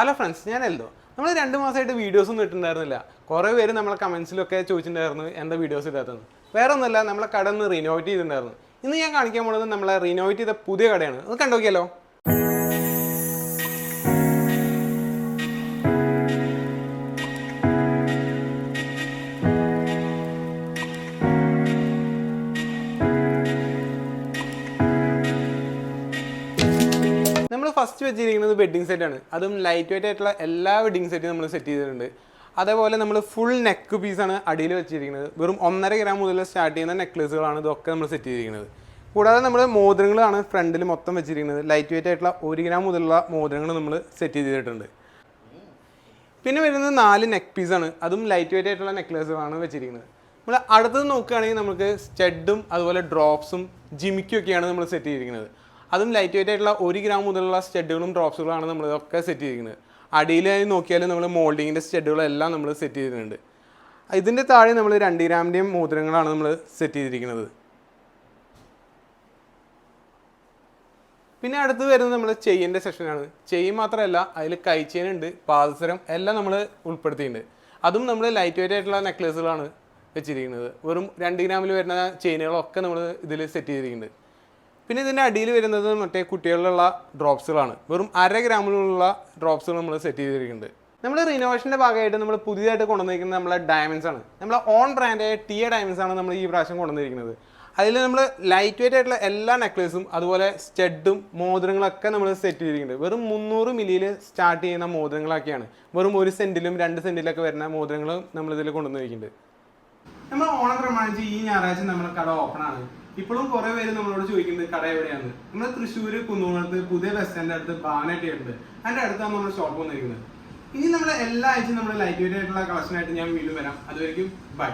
Hello friends ഞാൻ എൽദോ. നമ്മൾ രണ്ട് മാസമായിട്ട് വീഡിയോസ് ഒന്നും ഇട്ടിട്ടുണ്ടായിരുന്നില്ല. കുറേ പേര് നമ്മളെ കമൻസിലൊക്കെ ചോദിച്ചിട്ടുണ്ടായിരുന്നു എന്താ വീഡിയോസ് ഇടാത്തതെന്ന്. വേറെ ഒന്നുമല്ല നമ്മളെ കട ഒന്ന് റിനോവേറ്റ് ചെയ്തിട്ടുണ്ടായിരുന്നു. ഇന്ന് ഞാൻ കാണിക്കാൻ പോകുന്നത് നമ്മളെ റിനോവേറ്റ് ചെയ്ത പുതിയ കടയാണ്. അത് കണ്ടോക്കിയാലോ ഫസ്റ്റ് വെച്ചിരിക്കുന്നത് വെഡ്ഡിങ് സെറ്റാണ് അതും ലൈറ്റ് വെയിറ്റ് ആയിട്ടുള്ള എല്ലാ വെഡ്ഡിങ് സെറ്റും നമ്മൾ സെറ്റ് ചെയ്തിട്ടുണ്ട്. അതേപോലെ നമ്മൾ ഫുൾ നെക്ക് പീസാണ് അടിയിൽ വെച്ചിരിക്കുന്നത്. വെറും ഒന്നര ഗ്രാം മുതൽ സ്റ്റാർട്ട് ചെയ്യുന്ന നെക്ലേസുകളാണ് ഇതൊക്കെ നമ്മൾ സെറ്റ് ചെയ്തിരിക്കുന്നത്. കൂടാതെ നമ്മൾ മോതിരങ്ങളാണ് ഫ്രണ്ടിൽ മൊത്തം വെച്ചിരിക്കുന്നത്. ലൈറ്റ് വെയിറ്റ് ആയിട്ടുള്ള ഒരു ഗ്രാം മുതലുള്ള മോതിരങ്ങൾ നമ്മൾ സെറ്റ് ചെയ്തിട്ടുണ്ട്. പിന്നെ വരുന്നത് നാല് നെക്ക് പീസാണ് അതും ലൈറ്റ് വെയിറ്റ് ആയിട്ടുള്ള നെക്ലേസുകളാണ് വെച്ചിരിക്കുന്നത്. നമ്മൾ അടുത്തത് നോക്കുകയാണെങ്കിൽ നമുക്ക് സ്റ്റെഡും അതുപോലെ ഡ്രോപ്സും ജിമിക്കും ഒക്കെയാണ് നമ്മൾ സെറ്റ് ചെയ്തിരിക്കുന്നത്. അതും ലൈറ്റ് വെയിറ്റ് ആയിട്ടുള്ള ഒരു ഗ്രാം മുതലുള്ള സ്റ്റഡുകളും ഡ്രോപ്സുകളാണ് നമ്മൾ ഇതൊക്കെ സെറ്റ് ചെയ്തിരിക്കുന്നത്. അടിയിലായി നോക്കിയാൽ നമ്മൾ മോൾഡിങ്ങിന്റെ സ്റ്റഡുകളെല്ലാം നമ്മൾ സെറ്റ് ചെയ്തിട്ടുണ്ട്. ഇതിന്റെ താഴെ നമ്മൾ രണ്ട് ഗ്രാമിന്റെയും മോതിരങ്ങളാണ് നമ്മൾ സെറ്റ് ചെയ്തിരിക്കുന്നത്. പിന്നെ അടുത്ത് വരുന്നത് നമ്മൾ ചെയിന്റെ സെക്ഷനാണ് ചെയിൻ മാത്രമല്ല അതിൽ കൈച്ചെയിൻ ഉണ്ട് പാദസരം എല്ലാം നമ്മൾ ഉൾപ്പെടുത്തിയിട്ടുണ്ട്. അതും നമ്മൾ ലൈറ്റ് വെയിറ്റ് ആയിട്ടുള്ള നെക്ലേസുകളാണ് വെച്ചിരിക്കുന്നത്. വെറും രണ്ട് ഗ്രാമിൽ വരുന്ന ചെയിനുകളൊക്കെ നമ്മൾ ഇതിൽ സെറ്റ് ചെയ്തിരിക്കുന്നുണ്ട്. പിന്നെ ഇതിന്റെ അടിയിൽ വരുന്നത് മറ്റേ കുട്ടികളിലുള്ള ഡ്രോപ്സുകളാണ്. വെറും അര ഗ്രാമിലുള്ള ഡ്രോപ്സുകൾ നമ്മൾ സെറ്റ് ചെയ്തിരിക്കുന്നുണ്ട്. നമ്മൾ റിനോവേഷന്റെ ഭാഗമായിട്ട് നമ്മൾ പുതിയതായിട്ട് കൊണ്ടുവന്നിരിക്കുന്നത് നമ്മളെ ഡയമണ്ട്സ് ആണ്. നമ്മളെ ഓൺ ബ്രാൻഡായ ടിയ ഡയമണ്ട്സ് ആണ് നമ്മൾ ഈ പ്രാവശ്യം കൊണ്ടുവന്നിരിക്കുന്നത്. അതിൽ നമ്മൾ ലൈറ്റ് വെയിറ്റ് ആയിട്ടുള്ള എല്ലാ നെക്ലേസും അതുപോലെ സ്റ്റെഡും മോതിരങ്ങളൊക്കെ നമ്മൾ സെറ്റ് ചെയ്തിരിക്കുന്നുണ്ട്. വെറും മുന്നൂറ് മില്ലിയിൽ സ്റ്റാർട്ട് ചെയ്യുന്ന മോതിരങ്ങളൊക്കെയാണ്. വെറും ഒരു സെന്റിലും രണ്ട് സെന്റിലൊക്കെ വരുന്ന മോതിരങ്ങളും നമ്മളിതിൽ കൊണ്ടുവന്നിരിക്കുന്നുണ്ട്. നമ്മൾ ഓണം പ്രമാണിച്ച് ഈ ഞായറാഴ്ച നമ്മൾ കട ഓപ്പൺ ആണ്. ഇപ്പോഴും കുറെ പേര് നമ്മളോട് ചോദിക്കുന്നത് കട എവിടെയാണ് നമ്മൾ തൃശ്ശൂർ കുന്നുകുളത്ത് പുതിയ ബസ് സ്റ്റാൻഡ് അടുത്ത് ബാനട്ടി ഉണ്ട്. അതിന്റെ അടുത്താണ് നമ്മുടെ ഷോപ്പ് വന്നിരിക്കുന്നത്. ഇനി നമ്മൾ എല്ലാ ആഴ്ചയും നമ്മൾ ലൈറ്റ് വെയിറ്റ് ആയിട്ടുള്ള കളക്ഷൻ ആയിട്ട് ഞാൻ വീണ്ടും വരാം. അതുവരെയും ബൈ